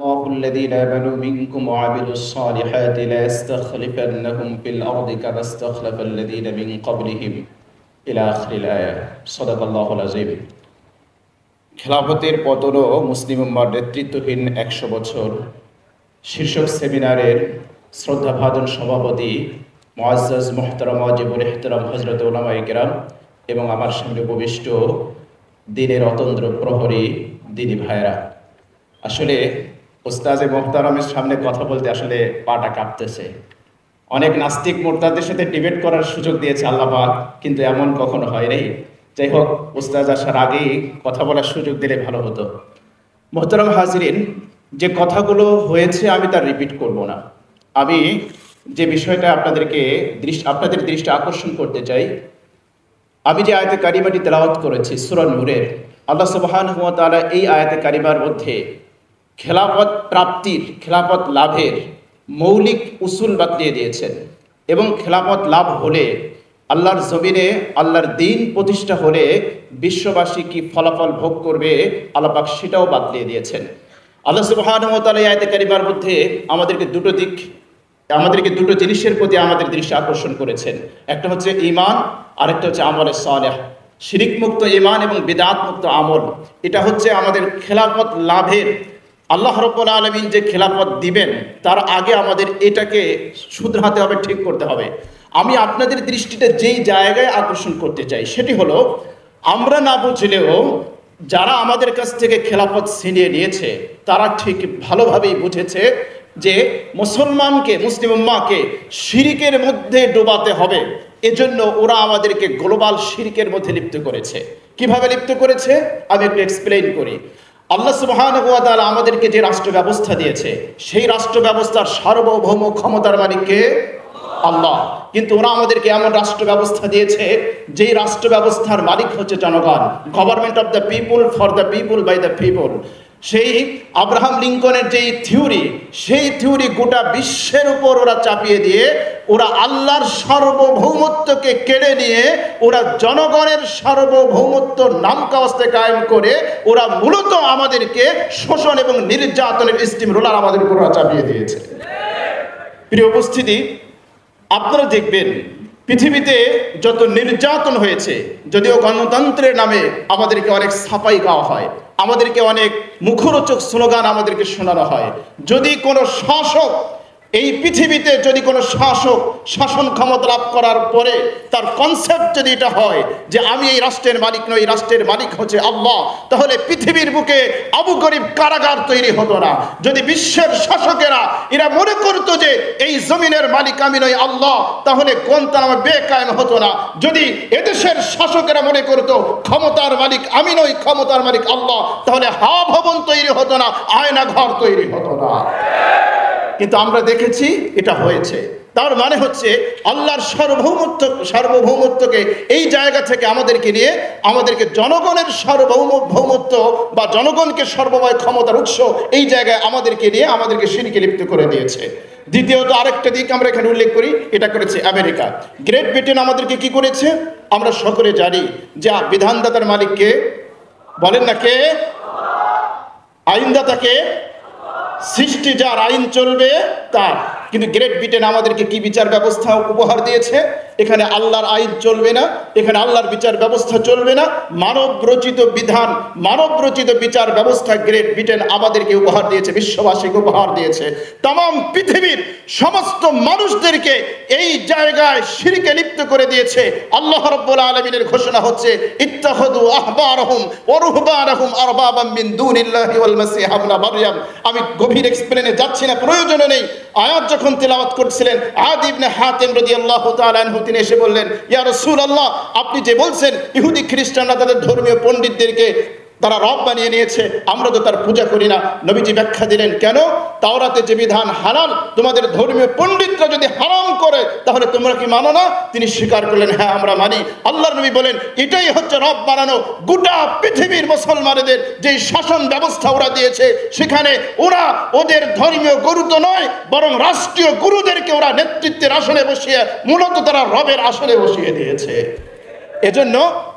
الله الذين آمنوا منكم وعملوا الصالحات لا يستخلفنهم في الأرض كما استخلف الذين من قبلهم إلى آخر الآية صدق الله العظيم খেলাফতের পতন ও মুসলিম উম্মার নেতৃত্বহীন একশো বছর শীর্ষক সেমিনারের শ্রদ্ধাভাজন সভাপতি মোয়াজ্জাজ মোহতারাম ওয়াজিবুল ইহতারাম হজরত ওলামা ইকরাম এবং আমার সামনে উপবিষ্ট দিনের অতন্ত্র প্রহরী দিনী ভাইরা আসলে ওস্তাজে মোহতারামের সামনে কথা বলতে আসলে পাটা কাঁপতেছে। অনেক নাস্তিক মোর্তাদের সাথে ডিবেট করার সুযোগ দিয়েছে আল্লাহ পাক, কিন্তু এমন কখনো হয় যাই হোক ওস্তাজ আসার আগেই কথা বলার সুযোগ দিলে ভালো হতো। মোহতারাম হাজরিন, যে কথাগুলো হয়েছে আমি তার রিপিট করব না। আমি যে বিষয়টা আপনাদেরকে দৃষ্টি আপনাদের দৃষ্টি আকর্ষণ করতে চাই, আমি যে আয়াতে কারিমাটি তেলাওয়াত করেছি, সুরা নূরের, আল্লাহ সুবহান হুয়া তাআলা এই আয়াতে কারিমার মধ্যে খেলাফত প্রাপ্তির, খেলাফত লাভের মৌলিক উসুল বাতলিয়ে দিয়েছেন এবং খেলাফত লাভ হলে আল্লাহর জমিনে আল্লাহর দিন প্রতিষ্ঠা হলে বিশ্ববাসী কি ফলাফল ভোগ করবে আল্লাহ পাক সেটাও বাতলিয়ে দিয়েছেন। আল্লাহ সুবহান তাআলা এই কারিমার মধ্যে আমাদেরকে দুটো দিক, আমাদেরকে দুটো জিনিসের প্রতি আমাদের দৃষ্টি আকর্ষণ করেছেন। একটা হচ্ছে ইমান আরেকটা হচ্ছে আমলের সালেহ। শিরিক মুক্ত ইমান এবং বেদাত মুক্ত আমল, এটা হচ্ছে আমাদের খেলাফত লাভের আল্লাহ রব্বুল আলমিন যে খেলাফত দিবেন, তার আগে আমাদের এটাকে শুধরাতে হবে, ঠিক করতে হবে। আমি আপনাদের দৃষ্টিতে যেই জায়গায় আকর্ষণ করতে চাই, সেটি হলো, আমরা না বুঝলেও যারা আমাদের কাছ থেকে খেলাফত ছিনিয়ে নিয়েছে, তারা ঠিক ভালোভাবেই বুঝেছে যে মুসলমানকে, মুসলিম উম্মাকে শিরিকের মধ্যে ডোবাতে হবে। এজন্য ওরা আমাদেরকে গ্লোবাল শিরিকের মধ্যে লিপ্ত করেছে। কীভাবে লিপ্ত করেছে? আমি একটু এক্সপ্লেইন করি। আল্লাহ সুবহান আমাদেরকে যে রাষ্ট্র ব্যবস্থা দিয়েছে, সেই রাষ্ট্র ব্যবস্থার সার্বভৌম ক্ষমতার মালিককে আল্লাহ। কিন্তু ওরা আমাদেরকে এমন রাষ্ট্র ব্যবস্থা দিয়েছে, যেই রাষ্ট্র ব্যবস্থার মালিক হচ্ছে জনগণ। Government of the people for the people by the people সেই আব্রাহাম লিঙ্কনের যেই থিওরি, সেই থিওরি গোটা বিশ্বের উপর ওরা চাপিয়ে দিয়ে, ওরা আল্লাহর সার্বভৌমত্বকে কেড়ে নিয়ে, ওরা জনগণের সার্বভৌমত্ব নামকাওয়াস্তে কায়েম করে, ওরা মূলত আমাদেরকে শোষণ এবং নির্যাতনের স্টিম রোলার আমাদের উপর চাপিয়ে দিয়েছে। প্রিয় উপস্থিতি, আপনারা দেখবেন পৃথিবীতে যত নির্যাতন হয়েছে, যদিও গণতন্ত্রের নামে আমাদেরকে অনেক ছাপাই গাওয়া হয়, আমাদেরকে অনেক মুখরোচক স্লোগান আমাদেরকে শোনানো হয়, যদি কোনো শাসক এই পৃথিবীতে যদি কোনো শাসক শাসন ক্ষমতা লাভ করার পরে তার কনসেপ্ট যদি এটা হয় যে আমি এই রাষ্ট্রের মালিক নই রাষ্ট্রের মালিক হচ্ছে আল্লাহ, তাহলে পৃথিবীর বুকে আবু গরিব কারাগার তৈরি হতো না। যদি বিশ্বের শাসকেরা এরা মনে করতো যে এই জমিনের মালিক আমি নই আল্লাহ, তাহলে গোন্তানামা বেকায়েম হতো না। যদি এদেশের শাসকেরা মনে করতো ক্ষমতার মালিক আমি নই, ক্ষমতার মালিক আল্লাহ, তাহলে হা ভবন তৈরি হতো না আয়না ঘর তৈরি হতো না। কিন্তু আমরা দেখেছি এটা হয়েছে। তার মানে হচ্ছে আল্লাহর সার্বভৌমত্ব, সার্বভৌমত্বকে এই জায়গা থেকে আমাদেরকে নিয়ে আমাদেরকে জনগণের সার্বভৌম ভৌমত্ব বা জনগণকে সর্বময় ক্ষমতার উৎস এই জায়গায় আমাদেরকে নিয়ে আমাদেরকে সিঁড়িকে লিপ্ত করে দিয়েছে। দ্বিতীয়ত আরেকটা দিক আমরা এখানে উল্লেখ করি, এটা করেছে আমেরিকা। গ্রেট ব্রিটেন আমাদেরকে কি করেছে? আমরা সকলে জানি যা বিধানদাতার মালিককে বলেন না কে? আইনদাতাকে সৃষ্টি যার আইন চলবে তার। কিন্তু গ্রেট ব্রিটেন আমাদেরকে কি বিচার ব্যবস্থা উপহার দিয়েছে? এখানে আল্লাহর আইন চলবে না, এখানে আল্লাহর বিচার ব্যবস্থা চলবে না। মানব রচিত বিধান, মানব রচিত বিচার ব্যবস্থা গ্রেট ব্রিটেন আমাদেরকে উপহার দিয়েছে, বিশ্ববাসীকে উপহার দিয়েছে। তাম পৃথিবীর সমস্ত মানুষদেরকে এই জায়গায় সিঁড়িকে লিপ্ত করে দিয়েছে। আল্লাহ রব্বুল আলমিনের ঘোষণা হচ্ছে ইত্তাহদু আহবারহুম ওরুহবারহুম আরবাবাম আমি গভীর এক্সপ্লেনে যাচ্ছি না, প্রয়োজন নেই। আয়াত যখন তেলাওয়াত করছিলেন, আদ ইবনে হাতিম রাদিয়াল্লাহু তাআলা আনহু তিনি এসে বললেন ইয়ার ইয়া আল্লাহ আপনি যে বলছেন ইহুদি খ্রিস্টানরা তাদের ধর্মীয় পণ্ডিতদেরকে তারা রব বানিয়ে নিয়েছে, আমরা তো তার পূজা করি না। নবীজি ব্যাখ্যা দিলেন, কেন? তাওরাতে যে বিধান হালাল, তোমাদের ধর্মীয় পণ্ডিতরা যদি হারাম করে, তাহলে তোমরা কি মানো না? তিনি স্বীকার করলেন হ্যাঁ আমরা মানি। আল্লাহর নবী বলেন, এটাই হচ্ছে রব বানানো গোটা পৃথিবীর মুসলমানদের যে শাসন ব্যবস্থা ওরা দিয়েছে, সেখানে ওরা ওদের ধর্মীয় গুরু তো নয়, বরং রাষ্ট্রীয় গুরুদেরকে ওরা নেতৃত্বের আসনে বসিয়ে মূলত তারা রবের আসনে বসিয়ে দিয়েছে। এজন্য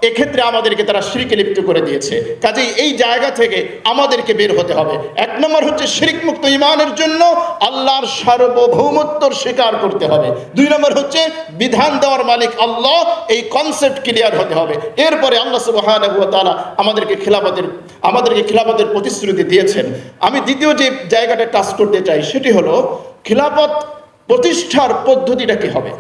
এক্ষেত্রে আমাদেরকে তারা শিরিকে লিপ্ত করে দিয়েছে। কাজেই এই জায়গা থেকে আমাদেরকে বের হতে হবে। এক নম্বর হচ্ছে শিরিক মুক্ত ইমানের জন্য আল্লাহর সার্বভৌমত্বর স্বীকার করতে হবে। দুই নম্বর হচ্ছে বিধান দেওয়ার মালিক আল্লাহ, এই কনসেপ্ট ক্লিয়ার হতে হবে। এরপরে আল্লাহ তাআলা আমাদেরকে খিলাফতের আমাদেরকে খিলাফতের প্রতিশ্রুতি দিয়েছেন। আমি দ্বিতীয় যে জায়গাটা টাচ করতে চাই সেটি হলো খিলাফত প্রতিষ্ঠার পদ্ধতিটা কি হবে?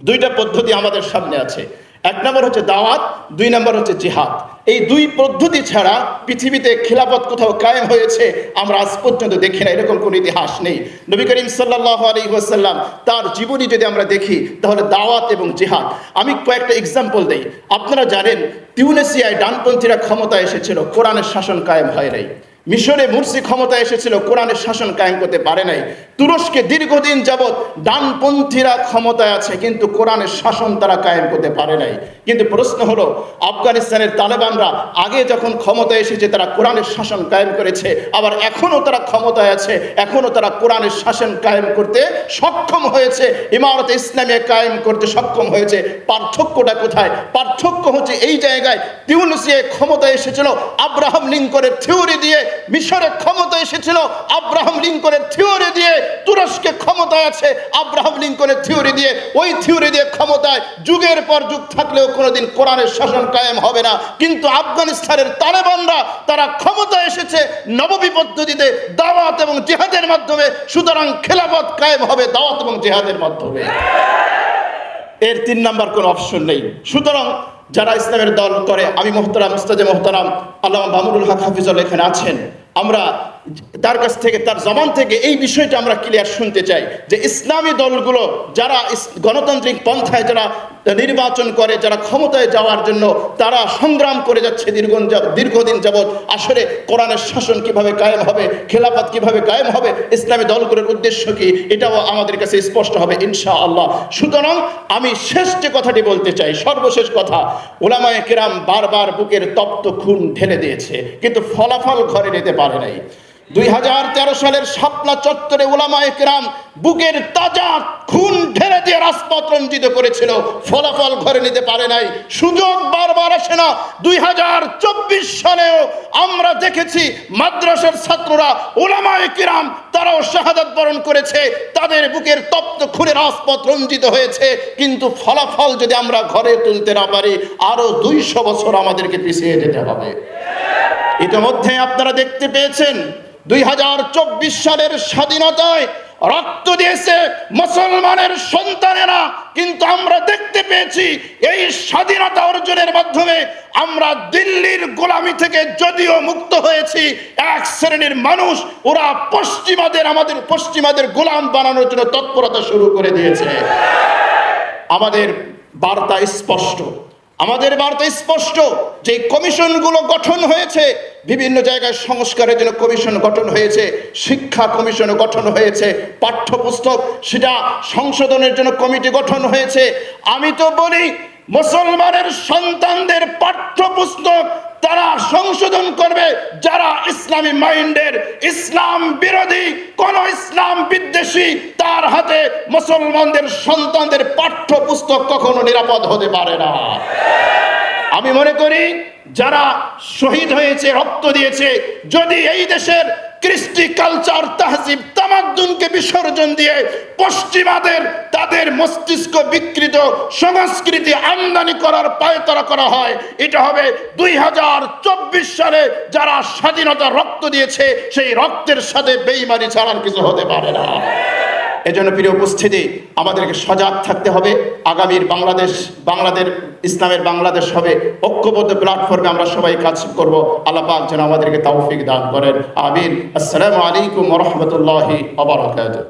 দুইটা পদ্ধতি আমাদের সামনে আছে। এক নম্বর হচ্ছে দাওয়াত, দুই নম্বর হচ্ছে জিহাদ। এই দুই পদ্ধতি ছাড়া পৃথিবীতে খিলাফত কোথাও কায়েম হয়েছে, আমরা আজ পর্যন্ত দেখি না, এরকম কোনো ইতিহাস নেই। নবী করিম সাল্লাহ আলী ওয়াসাল্লাম তার জীবনী যদি আমরা দেখি, তাহলে দাওয়াত এবং জিহাদ। আমি কয়েকটা এক্সাম্পল দেই। আপনারা জানেন টিউনেসিয়ায় ডানপন্থীরা ক্ষমতায় এসেছিল, কোরআনের শাসন কায়েম হয় নাই। মিশরে মুরসি ক্ষমতা এসেছিল, কোরআনের শাসন কায়েম করতে পারে নাই। তুরস্কে দীর্ঘদিন যাবৎ ডানপন্থীরা ক্ষমতায় আছে, কিন্তু কোরআনের শাসন তারা কায়েম করতে পারে নাই। কিন্তু প্রশ্ন হলো, আফগানিস্তানের তালেবানরা আগে যখন ক্ষমতায় এসেছে, তারা কোরআনের শাসন কায়েম করেছে, আবার এখনও তারা ক্ষমতায় আছে, এখনও তারা কোরআনের শাসন কায়েম করতে সক্ষম হয়েছে, ইমারত ইসলামিয়া কায়েম করতে সক্ষম হয়েছে। পার্থক্যটা কোথায়? পার্থক্য হচ্ছে এই জায়গায় টিউনিসিয়ায় ক্ষমতায় এসেছিল আব্রাহাম লিঙ্কনের থিওরি দিয়ে মিশরে ক্ষমতা এসেছিল আব্রাহাম লিঙ্কনের থিওরি দিয়ে, তুরস্কে ক্ষমতায় আছে আব্রাহাম লিঙ্কনের থিওরি দিয়ে। ওই থিওরি দিয়ে ক্ষমতায় যুগের পর যুগ থাকলেও কোনোদিন কোরআনের শাসন কায়েম হবে না। কিন্তু আফগানিস্তানের তালেবানরা, তারা ক্ষমতা এসেছে নববী পদ্ধতিতে দাওয়াত এবং জেহাদের মাধ্যমে, সুতরাং খেলাফত কায়েম হবে দাওয়াত এবং জেহাদের মাধ্যমে। এর তিন নাম্বার কোনো অপশন নেই। সুতরাং যারা ইসলামের দল করে, আমি মোহতারাম মুস্তাজে মোহতারাম আল্লাহ মামুনুল হক হাফিজুল এখানে আছেন। আমরা তার কাছ থেকে, তার জবান থেকে এই বিষয়টা আমরা ক্লিয়ার শুনতে চাই যে ইসলামী দলগুলো যারা গণতান্ত্রিক পন্থায় যারা নির্বাচন করে, যারা ক্ষমতায় যাওয়ার জন্য তারা সংগ্রাম করে যাচ্ছে দীর্ঘ দীর্ঘদিন যাবৎ। আসলে কোরআনের শাসন কীভাবে কায়েম হবে, খেলাফত কীভাবে কায়েম হবে, ইসলামী দলগুলোর উদ্দেশ্য কি, এটাও আমাদের কাছে স্পষ্ট হবে ইনশা আল্লাহ সুতরাং আমি শেষ যে কথাটি বলতে চাই, সর্বশেষ কথা ওলামায়ে কেরাম বারবার বুকের তপ্ত খুন ঢেলে দিয়েছে, কিন্তু ফলাফল ঘরে নিতে পারে নাই। দুই হাজার তেরো সালের শাপলা চত্বরে ওলামায়ে কেরাম বুকের তাজা খুন ঢেলে দিয়ে রাজপথ রঞ্জিত করেছিল। ফলাফল ঘরে নিতে পারে নাই। সুযোগ বারবার আসে না। দুই হাজার চব্বিশ সালেও আমরা দেখেছি মাদ্রাসার ছাত্ররা ওলামায়ে কিরাম, তারাও শাহাদাত বরণ করেছে। তাদের বুকের তপ্ত খুনে রাজপথ রঞ্জিত হয়েছে। কিন্তু ফলাফল যদি আমরা ঘরে তুলতে না পারি, আরও দুইশো বছর আমাদেরকে পিছিয়ে যেতে হবে। ইতিমধ্যে আপনারা দেখতে পেয়েছেন দুই হাজার চব্বিশ সালের স্বাধীনতায় রক্ত দিয়েছে মুসলমানের সন্তানেরা। কিন্তু আমরা দেখতে পেয়েছি এই স্বাধীনতা অর্জনের মাধ্যমে আমরা দিল্লির গোলামি থেকে যদিও মুক্ত হয়েছি, এক শ্রেণির মানুষ, ওরা পশ্চিমাদের, আমাদের পশ্চিমাদের গোলাম বানানোর জন্য তৎপরতা শুরু করে দিয়েছে। আমাদের বার্তা স্পষ্ট। আমাদের বার্তা স্পষ্ট যে কমিশনগুলো গঠন হয়েছে, বিভিন্ন জায়গায় সংস্কারের জন্য কমিশন গঠন হয়েছে, শিক্ষা কমিশন গঠন হয়েছে, পাঠ্যপুস্তক, সেটা সংশোধনের জন্য কমিটি গঠন হয়েছে। আমি তো বলি মুসলমানের সন্তানদের পাঠ্যপুস্তক তারা সংশোধন করবে যারা ইসলামী মাইন্ডের ইসলাম বিরোধী, কোন ইসলাম বিদ্বেষী, তার হাতে মুসলমানদের সন্তানদের পাঠ্যপুস্তক কখনো নিরাপদ হতে পারে না। আমি মনে করি যারা শহীদ হয়েছে, রক্ত দিয়েছে, যদি এই দেশের কৃষ্টি কালচার তাহজিব তামাদ্দুনকে বিসর্জন দিয়ে পশ্চিমাদের তাদের মস্তিষ্ক বিকৃত, সংস্কৃতি আমদানি করার পায়তারা করা হয়। এটা হবে দুই হাজার চব্বিশ সালে যারা স্বাধীনতা রক্ত দিয়েছে, সেই রক্তের সাথে বেইমারি ছাড়ার কিছু হতে পারে না। এজন্য প্রিয় উপস্থিতি, আমাদেরকে সজাগ থাকতে হবে। আগামীর বাংলাদেশ বাংলাদেশ, ইসলামের বাংলাদেশ হবে। ঐক্যবদ্ধ প্ল্যাটফর্মে আমরা সবাই কাজ করব। আল্লাহ পাক যেন আমাদেরকে তৌফিক দান করেন। আমিন। আসসালামু আলাইকুম রাহমাতুল্লাহি বারাকাতুহু।